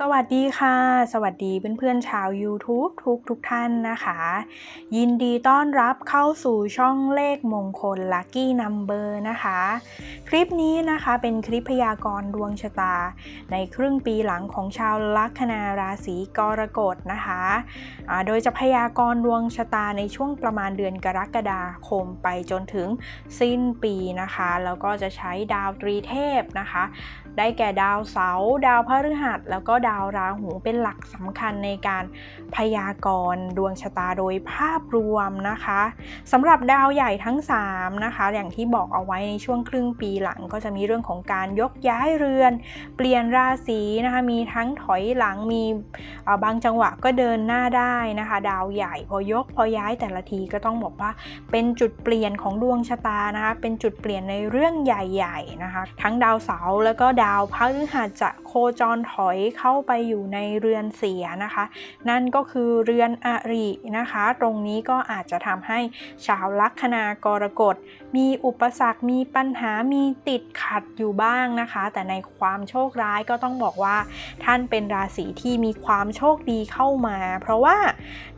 สวัสดีค่ะ สวัสดีเพื่อนๆชาว YouTube ทุกทุกท่านนะคะ ยินดีต้อนรับเข้าสู่ช่องเลขมงคล Lucky Number นะคะ คลิปนี้นะคะเป็นคลิปพยากรณ์ดวงชะตา ในครึ่งปีหลังของชาวลัคนาราศีกรกฎนะคะะโดยจะพยากรณ์ดวงชะตาในช่วงประมาณเดือนกรกฎาคมไปจนถึงสิ้นปีนะคะ แล้วก็จะใช้ดาวตรีเทพนะคะ ได้แก่ดาวเสาร์ดาวพฤหัส แล้วก็ดาวราหูเป็นหลักสำคัญในการพยากรณ์ดวงชะตาโดยภาพรวมนะคะสำหรับดาวใหญ่ทั้ง 3 นะคะ อย่างที่บอกเอาไว้ในช่วงครึ่งปีหลังก็จะมีเรื่องของการยกย้ายเรือน เปลี่ยนราศีนะคะมีทั้งถอยหลังมีบางจังหวะก็เดินหน้าได้นะคะ ดาวใหญ่พอยกพอย้ายแต่ละทีก็ต้องบอกว่าเป็นจุดเปลี่ยนของดวงชะตานะคะเป็นจุดเปลี่ยนในเรื่องใหญ่ ๆนะคะ ทั้งดาวเสาร์แล้วก็ดาวาวพฤหัสจะ จรถอยเข้าไปอยู่ในเรือนเสียนะคะ นั่นก็คือเรือนอรินะคะ ตรงนี้ก็อาจจะทำให้ชาวลัคนากรกฎมีอุปสรรคมีปัญหามีติดขัดอยู่บ้างนะคะ แต่ในความโชคร้ายก็ต้องบอกว่า ท่านเป็นราศีที่มีความโชคดีเข้ามา เพราะว่า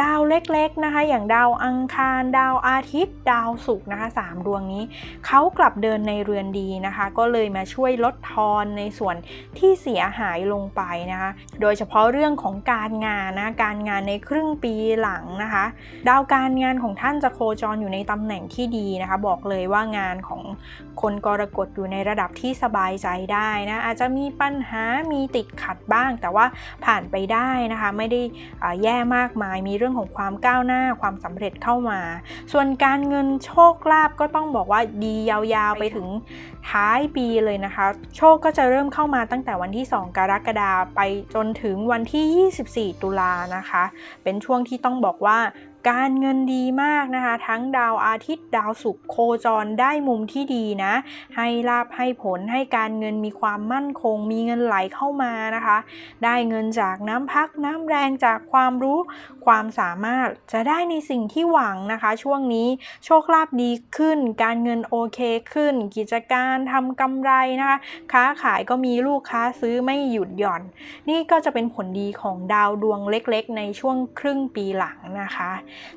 ดาวเล็กๆนะคะ อย่างดาวอังคาร ดาวอาทิตย์ ดาวศุกร์นะคะสามดวงนี้เขากลับเดินในเรือนดีนะคะ ก็เลยมาช่วยลดทอนในส่วนที่เสียหายลงไปนะคะ โดยเฉพาะเรื่องของการงานนะ การงานในครึ่งปีหลังนะคะ ดาวการงานของท่านจะโคจรอยู่ในตำแหน่งที่ดีนะคะ บอกเลยว่างานของคนกรกฎอยู่ในระดับที่สบายใจได้นะ อาจจะมีปัญหา มีติดขัดบ้าง แต่ว่าผ่านไปได้นะคะ ไม่ได้แย่มากมาย มีเรื่องของความก้าวหน้า ความสำเร็จเข้ามา ส่วนการเงินโชคลาภก็ต้องบอกว่าดียาวๆไปถึงท้ายปีเลยนะคะ โชคก็จะเริ่มเข้ามาตั้งแต่วันที่2 กรกฎาไปจนถึงวันที่ 24 ตุลานะคะ เป็นช่วงที่ต้องบอกว่า การเงินดีมากนะคะ ทั้งดาวอาทิตย์ดาวศุกร์โคจรได้มุมที่ดีนะ ให้ลาบให้ผลให้การเงินมีความมั่นคง มีเงินไหลเข้ามานะคะ ได้เงินจากน้ำพักน้ำแรงจากความรู้ความสามารถจะได้ในสิ่งที่หวังนะคะ ช่วงนี้โชคลาภดีขึ้น การเงินโอเคขึ้น กิจการทำกำไรนะคะ ค้าขายก็มีลูกค้าซื้อไม่หยุดหย่อน นี่ก็จะเป็นผลดีของดาวดวงเล็กๆ ในช่วงครึ่งปีหลังนะคะ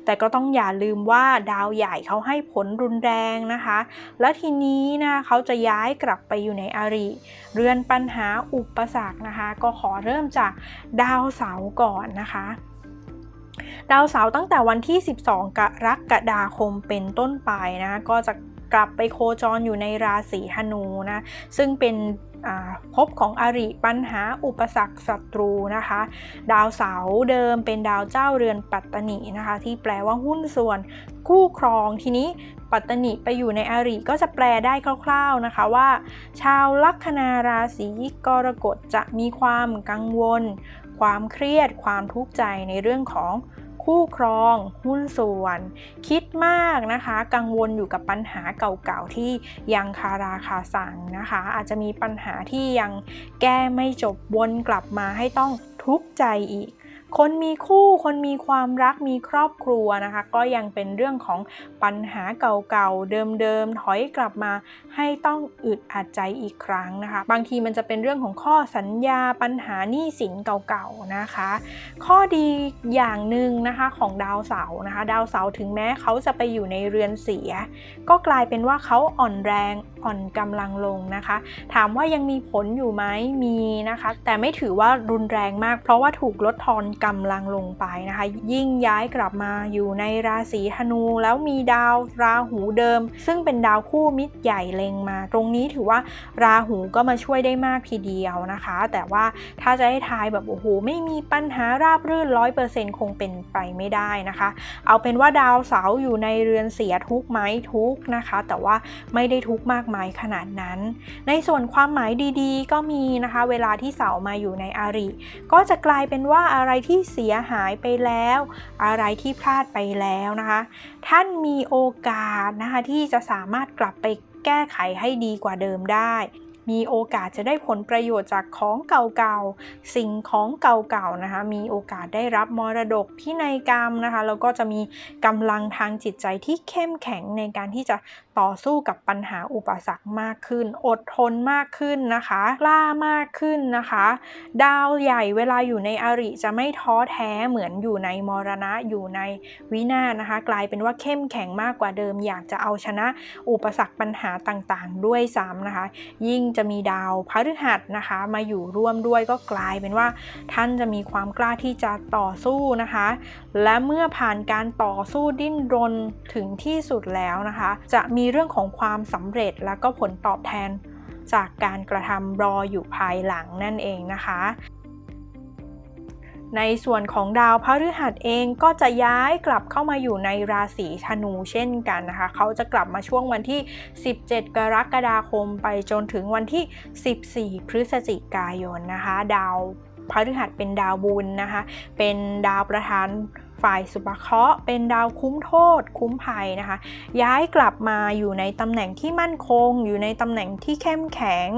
แต่ก็ต้องอย่าลืมว่าดาวใหญ่เขาให้ผลรุนแรงนะคะ และทีนี้นะเขาจะย้ายกลับไปอยู่ในอาริ เรือนปัญหาอุปสรรคนะคะ ก็ขอเริ่มจากดาวเสาร์ก่อนนะคะดาวเสาร์ตั้งแต่วันที่ 12 กรกฎาคมเป็นต้นไปนะ ก็จะกลับไปโคจรอยู่ในราศีธนูนะ ซึ่งเป็น พบของอริปัญหาอุปสรรคศัตรูนะคะ ดาวเสาร์เดิมเป็นดาวเจ้าเรือนปัตตนินะคะ ที่แปลว่าหุ้นส่วนคู่ครองทีนี้ปัตตนิไปอยู่ในอริก็จะแปลได้คร่าวๆนะคะว่า ชาวลัคนาราศีกรกฎจะมีความกังวล ความเครียด ความทุกข์ใจในเรื่องของ คู่ครอง หุ้นส่วน คิดมากนะคะ กังวลอยู่กับปัญหาเก่าๆที่ยังคาราคาสั่งนะคะ อาจจะมีปัญหาที่ยังแก้ไม่จบวนกลับมาให้ต้องทุกข์ใจอีก คนมีคู่คนมีความรักมีครอบครัวนะคะ ก็ยังเป็นเรื่องของปัญหาเก่าๆเดิมๆถอยกลับมา ให้ต้องอึดอัดใจอีกครั้งนะคะ บางทีมันจะเป็นเรื่องของข้อสัญญาปัญหาหนี้สินเก่าๆนะคะ ข้อดีอย่างหนึ่งนะคะของดาวเสาร์นะคะ ดาวเสาร์ถึงแม้เขาจะไปอยู่ในเรือนเสีย ก็กลายเป็นว่าเขาอ่อนแรงอ่อนกำลังลงนะคะ ถามว่ายังมีผลอยู่ไหมมีนะคะ แต่ไม่ถือว่ารุนแรงมาก เพราะว่าถูกลดทอนกำลังลงไปนะคะ ยิ่งย้ายกลับมาอยู่ในราศีธนู แล้วมีดาวราหูเดิม ซึ่งเป็นดาวคู่มิตรใหญ่เล็งมา ตรงนี้ถือว่าราหูก็มาช่วยได้มากทีเดียวนะคะ แต่ว่าถ้าจะให้ทายแบบโอ้โหไม่มีปัญหาราบรื่นร้อยเปอร์เซ็นต์คงเป็นไปไม่ได้นะคะ เอาเป็นว่าดาวเสาร์อยู่ในเรือนเสียทุกไหมทุกนะคะ แต่ว่าไม่ได้ทุกมากมายขนาดนั้น ในส่วนความหมายดีๆ ก็มีนะคะ เวลาที่เสาร์มาอยู่ในอาริก็จะกลายเป็นว่าอะไรที่เสียหายไปแล้ว อะไรที่พลาดไปแล้วนะคะ ท่านมีโอกาสนะคะที่จะสามารถกลับไปแก้ไขให้ดีกว่าเดิมได้ มีโอกาสจะได้ผลประโยชน์จากของเก่าๆ สิ่งของเก่าๆนะคะ มีโอกาสได้รับมรดกพินัยกรรมนะคะ แล้วก็จะมีกำลังทางจิตใจที่เข้มแข็งในการที่จะต่อสู้กับปัญหาอุปสรรคมากขึ้น อดทนมากขึ้นนะคะกล้ามากขึ้นนะคะ ดาวใหญ่เวลาอยู่ในอริจะไม่ท้อแท้เหมือนอยู่ในมรณะอยู่ในวินาศนะคะ กลายเป็นว่าเข้มแข็งมากกว่าเดิม อยากจะเอาชนะอุปสรรคปัญหาต่างๆ ด้วยซ้ำนะคะ ยิ่งจะมีดาวพฤหัสนะคะ มาอยู่ร่วมด้วยก็กลายเป็นว่า ท่านจะมีความกล้าที่จะต่อสู้นะคะ และเมื่อผ่านการต่อสู้ดิ้นรนถึงที่สุดแล้วนะคะ จะมีเรื่องของความสำเร็จและก็ผลตอบแทนจากการกระทำรออยู่ภายหลังนั่นเองนะคะ ในส่วนของดาวพฤหัสเองก็จะย้ายกลับเข้ามาอยู่ในราศีธนูเช่นกันนะคะ เขาจะกลับมาช่วงวันที่ 17 กรกฎาคมไปจนถึงวันที่ 14 พฤศจิกายนนะคะ ดาวพฤหัสเป็นดาวบุญนะคะ เป็นดาวประธาน ฝ่ายสุภเคราะห์เป็นดาวคุ้มโทษ คุ้มภัยนะคะ ย้ายกลับมาอยู่ในตำแหน่งที่มั่นคง อยู่ในตำแหน่งที่เข้มแข็ง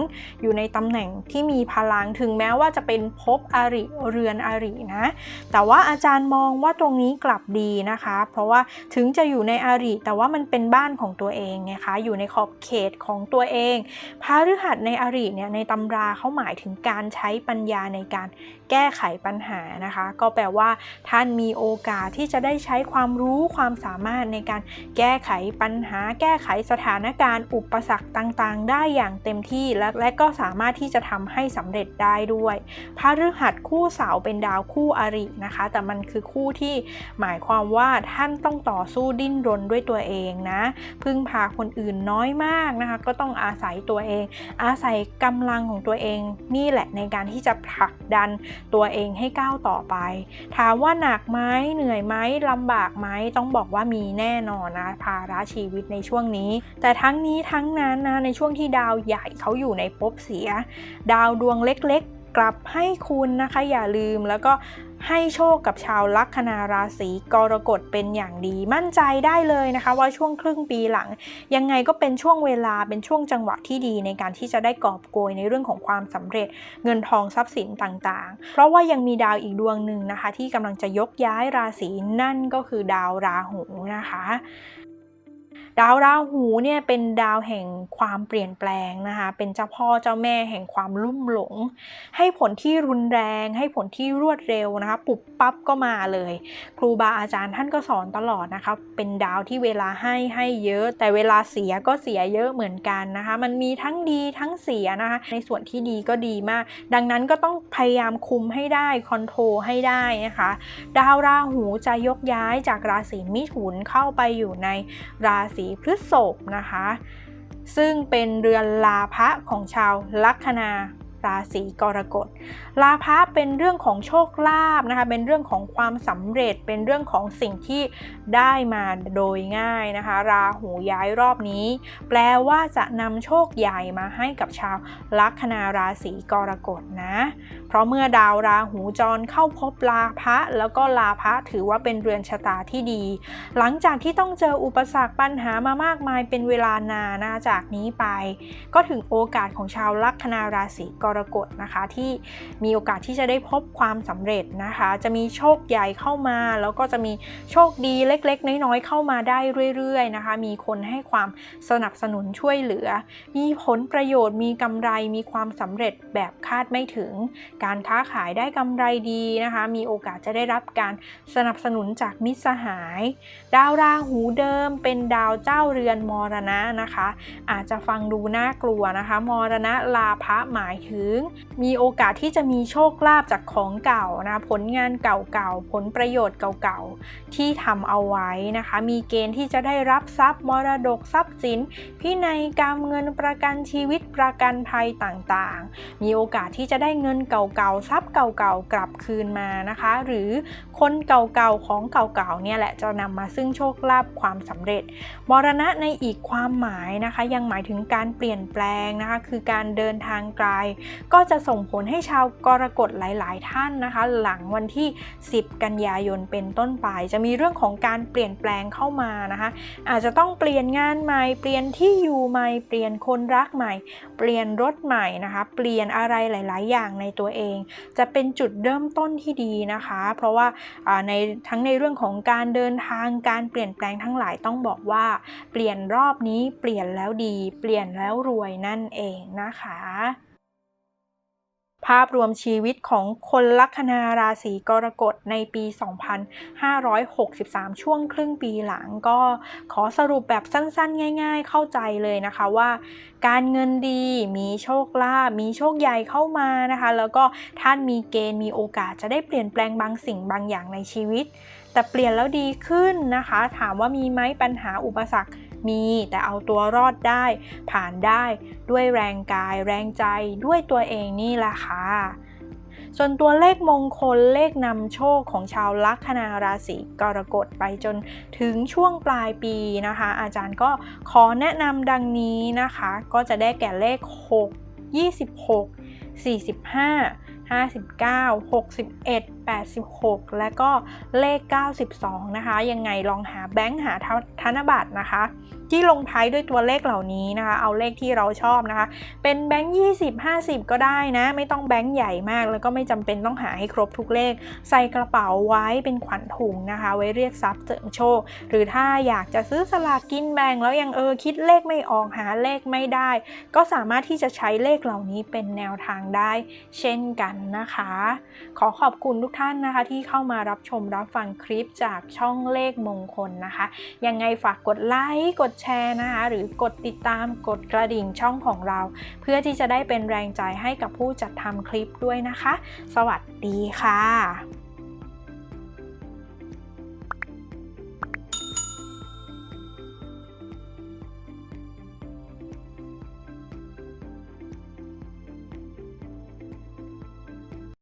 อยู่ในตำแหน่งที่มีพลังถึงแม้ว่าจะเป็นภพอริเรือนอรินะแต่ว่าอาจารย์มองว่าตรงนี้กลับดีนะคะ เพราะว่าถึงจะอยู่ในอริแต่ว่ามันเป็นบ้านของตัวเองไงคะอยู่ในขอบเขตของตัวเองพาฤหัสในอริเนี่ยในตำราเขาหมายถึงการใช้ปัญญาในการแก้ไขปัญหานะคะ ก็แปลว่าท่านมีโอกาสที่จะได้ใช้ความรู้ความสามารถในการแก้ไขปัญหา แก้ไขสถานการณ์ อุปสรรคต่างๆ ได้อย่างเต็มที่และและก็สามารถที่จะทำให้สำเร็จได้ด้วยพระฤหัสคู่เสาเป็นดาวคู่อรินะคะ แต่มันคือคู่ที่หมายความว่าท่านต้องต่อสู้ดิ้นรนด้วยตัวเองนะพึ่งพาคนอื่นน้อยมากนะคะ ก็ต้องอาศัยตัวเอง อาศัยกำลังของตัวเองนี่แหละในการที่จะผลักดันตัวเองให้ก้าวต่อไป ถามว่าหนักไหมเหนื่อยไหมลำบากไหมต้องบอกว่ามีแน่นอนนะภาระชีวิตในช่วงนี้ แต่ทั้งนี้ทั้งนั้นนะในช่วงที่ดาวใหญ่เขาอยู่ในภพเสีย ดาวดวงเล็กๆ กลับให้คุณนะคะอย่าลืมแล้วก็ให้โชคกับชาวลัคนาราศีกรกฎเป็นอย่างดีมั่นใจได้เลยนะคะ ว่าช่วงครึ่งปีหลัง ยังไงก็เป็นช่วงเวลาเป็นช่วงจังหวะที่ดีในการที่จะได้กอบโกยในเรื่องของความสำเร็จเงินทองทรัพย์สินต่างๆ เพราะว่ายังมีดาวอีกดวงหนึ่งนะคะ ที่กำลังจะยกย้ายราศีนั่นก็คือดาวราหูนะคะ ดาวราหูเนี่ยเป็นดาวแห่งความเปลี่ยนแปลงนะคะ เป็นเจ้าพ่อเจ้าแม่แห่งความลุ่มหลง ให้ผลที่รุนแรง ให้ผลที่รวดเร็วนะคะ ปุบปั๊บก็มาเลย ครูบาอาจารย์ท่านก็สอนตลอดนะคะ เป็นดาวที่เวลาให้ให้เยอะ แต่เวลาเสียก็เสียเยอะเหมือนกันนะคะ มันมีทั้งดีทั้งเสียนะคะ ในส่วนที่ดีก็ดีมาก ดังนั้นก็ต้องพยายามคุมให้ได้คอนโทรลให้ได้นะคะ ดาวราหูจะยกย้ายจากราศีมิถุนเข้าไปอยู่ในราศีพฤษภนะคะ ซึ่งเป็นเรือนลาภะของชาวลัคนา ราศีกรกฎลาภะเป็นเรื่องของโชคลาภนะคะ เป็นเรื่องของความสำเร็จ เป็นเรื่องของสิ่งที่ได้มาโดยง่ายนะคะ ราหูย้ายรอบนี้ แปลว่าจะนำโชคใหญ่มาให้กับชาวลัคนาราศีกรกฎนะ เพราะเมื่อดาวราหูจรเข้าพบลาภะแล้วก็ลาภะถือว่าเป็นเรือนชะตาที่ดี หลังจากที่ต้องเจออุปสรรคปัญหามามากมายเป็นเวลานานนะจากนี้ไป ก็ถึงโอกาสของชาวลัคนาราศีกรรกฎนะคะ ที่มีโอกาสที่จะได้พบความสำเร็จนะคะ จะมีโชคใหญ่เข้ามา แล้วก็จะมีโชคดีเล็ก ๆ น้อยๆเข้ามาได้เรื่อยๆนะคะ มีคนให้ความสนับสนุนช่วยเหลือ มีผลประโยชน์มีกำไรมีความสำเร็จแบบคาดไม่ถึง การค้าขายได้กำไรดีนะคะ มีโอกาสจะได้รับการสนับสนุนจากมิตรสหาย ดาวราหูเดิม เป็นดาวเจ้าเรือนมรณะนะคะ อาจจะฟังดูน่ากลัวนะคะ มรณะลาภะหมายถึงมีโอกาสที่จะมีโชคลาภจากของเก่านะผลงานเก่าๆ ผลประโยชน์เก่าๆ ที่ทำเอาไว้นะคะ มีเกณฑ์ที่จะได้รับทรัพย์มรดกทรัพย์สินพินัยกรรมเงินประกันชีวิตประกันภัยต่างๆ มีโอกาสที่จะได้เงินเก่าๆทรัพย์เก่าๆกลับคืนมานะคะ หรือคนเก่าๆของเก่าๆเนี่ยแหละจะนำมาซึ่งโชคลาภความสำเร็จมรณะในอีกความหมายนะคะ ยังหมายถึงการเปลี่ยนแปลงนะคะ คือการเดินทางไกลก็จะส่งผลให้ชาวกรกฎหลาย ๆ ท่านนะคะ หลังวันที่ 10 กันยายนเป็นต้นไป จะมีเรื่องของการเปลี่ยนแปลงเข้ามานะคะ อาจจะต้องเปลี่ยนงานใหม่เปลี่ยนที่อยู่ใหม่เปลี่ยนคนรักใหม่ เปลี่ยนรถใหม่นะคะ เปลี่ยนอะไรหลาย ๆ อย่างในตัวเอง จะเป็นจุดเริ่มต้นที่ดีนะคะ เพราะว่าในทั้งในเรื่องของการเดินทางการเปลี่ยนแปลงทั้งหลายต้องบอกว่า เปลี่ยนรอบนี้เปลี่ยนแล้วดี เปลี่ยนแล้วรวยนั่นเองนะคะ ภาพรวมชีวิตของคนลัคนาราศีกรกฎในปี 2563 ช่วงครึ่งปีหลังก็ขอสรุปแบบสั้นๆ ง่าย ๆ เข้าใจเลยนะคะว่า การเงินดีมีโชคลาภมีโชคใหญ่เข้ามานะคะ แล้วก็ท่านมีเกณฑ์มีโอกาสจะได้เปลี่ยนแปลงบางสิ่งบางอย่างในชีวิต แต่เปลี่ยนแล้วดีขึ้นนะคะ ถามว่ามีไหมปัญหาอุปสรรค มีแต่เอาตัวรอดได้ ผ่านได้ด้วยแรงกาย แรงใจด้วยตัวเองนี่แหละค่ะส่วนตัวเลขมงคลเลขนำโชคของชาวลัคนาราศีกรกฎไปจนถึงช่วงปลายปีนะคะ อาจารย์ก็ขอแนะนำดังนี้นะคะ ก็จะได้แก่เลข 6 26 45 59 61 86 และก็เลข 92 นะคะ ยังไงลองหาแบงค์หาธนบัตรนะคะ ที่ลงท้ายด้วยตัวเลขเหล่านี้นะคะ เอาเลขที่เราชอบนะคะ เป็นแบงค์ 20 50 ก็ได้นะ ไม่ต้องแบงค์ใหญ่มาก แล้วก็ไม่จำเป็นต้องหาให้ครบทุกเลข ใส่กระเป๋าไว้เป็นขวัญถุงนะคะ ไว้เรียกทรัพย์เสริมโชค หรือถ้าอยากจะซื้อสลากกินแบ่งแล้วยังเออคิดเลขไม่ออกหาเลขไม่ได้ ก็สามารถที่จะใช้เลขเหล่านี้เป็นแนวทางได้ เช่นกันนะคะ ขอขอบคุณทุกท่านนะคะที่เข้ามารับชมรับฟังคลิปจากช่องเลขมงคลนะคะ ยังไงฝากกดไลค์กดแชร์นะคะหรือกดติดตามกดกระดิ่งช่องของเรา เพื่อที่จะได้เป็นแรงใจให้กับผู้จัดทำคลิปด้วยนะคะ สวัสดีค่ะ